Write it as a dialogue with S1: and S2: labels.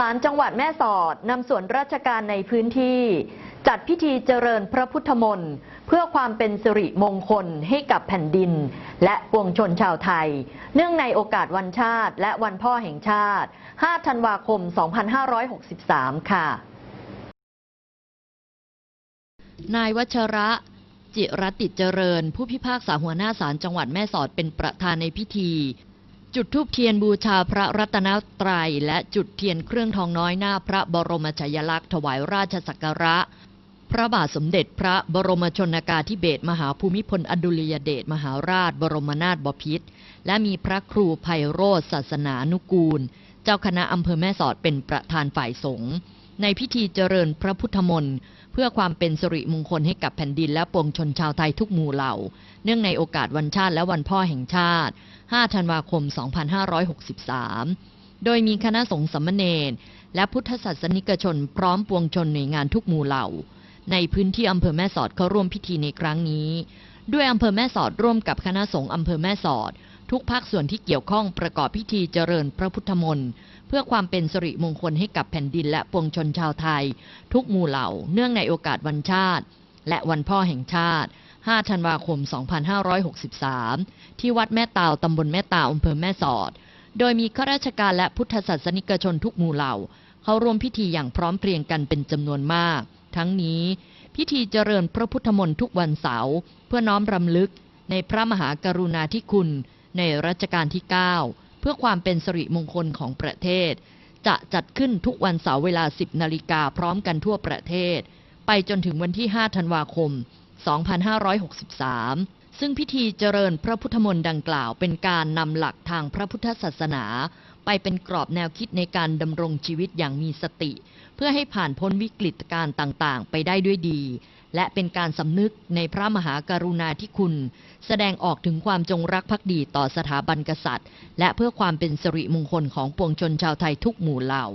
S1: ศาลจังหวัดแม่สอดนำส่วนราชการในพื้นที่ จัดพิธีเจริญพระพุทธมนต์เพื่อความเป็นสิริมงคลให้กับแผ่นดิน และปวงชนชาวไทย เนื่องในโอกาสวันชาติ และวันพ่อแห่งชาติ 5 ธันวาคม 2563 ค่ะ
S2: นายวัชระจิรติเจริญ ผู้พิพากษาหัวหน้าศาลจังหวัดแม่สอดเป็นประธานในพิธี จุดทูปเทียนบูชาพระรัตนตรัย และจุดเทียนเครื่องทองน้อยหน้าพระบรมฉายลักษณ์ถวายราชสักการะ พระบาทสมเด็จพระบรมชนกาธิเบศรมหาภูมิพลอดุลยเดชมหาราชบรมนาถบพิตรและมีพระครูไพโรธศาสนานุกูล เจ้าคณะอำเภอแม่สอดเป็นประธานฝ่ายสงฆ์ ในพิธีเจริญพระพุทธมนต์เพื่อความเป็นสิริมงคลให้กับแผ่นดินและปวงชนชาวไทยทุกหมู่เหล่า เนื่องในโอกาสวันชาติและวันพ่อแห่งชาติ 5 ธันวาคม 2563 โดยมีคณะสงฆ์สามเณรและพุทธศาสนิกชนพร้อมปวงชนหน่วยงานทุกหมู่เหล่า ในพื้นที่อำเภอแม่สอดเข้าร่วมพิธีในครั้งนี้ ด้วยอำเภอแม่สอดร่วมกับคณะสงฆ์อำเภอแม่สอด ทุกภาคส่วนที่เกี่ยวข้องประกอบพิธีเจริญพระพุทธมนต์เพื่อความเป็นสิริมงคลให้กับแผ่นดินและปวงชนชาวไทย ทุกหมู่เหล่า เนื่องในโอกาสวันชาติ และวันพ่อแห่งชาติ 5 ธันวาคม 2563 ที่วัดแม่ตาวตำบลแม่ตาวอำเภอแม่สอด โดยมีข้าราชการและพุทธศาสนิกชนทุกหมู่เหล่า เข้าร่วมพิธีอย่างพร้อมเพรียงกันเป็นจำนวนมาก ทั้งนี้ พิธีเจริญพระพุทธมนต์ทุกวันเสาร์เพื่อน้อมรำลึกในพระมหากรุณาธิคุณ ในรัชกาลที่ 9 เพื่อความเป็นสิริมงคลของประเทศ จะจัดขึ้นทุกวันเสาร์เวลา 10 นาฬิกาพร้อมกันทั่วประเทศ ไปจนถึงวันที่ 5 ธันวาคม 2563 ซึ่งพิธีเจริญพระพุทธมนต์ดังกล่าว เป็นการนำหลักทางพระพุทธศาสนา ไปเป็นกรอบแนวคิดในการดำรงชีวิตอย่างมีสติ เพื่อให้ผ่านพ้นวิกฤตการณ์ต่าง ๆ ไปได้ด้วยดี และเป็นการสำนึกในพระมหากรุณาธิคุณ แสดงออกถึงความจงรักภักดีต่อสถาบันกษัตริย์ และเพื่อความเป็นสิริมงคลของปวงชนชาวไทยทุกหมู่เหล่า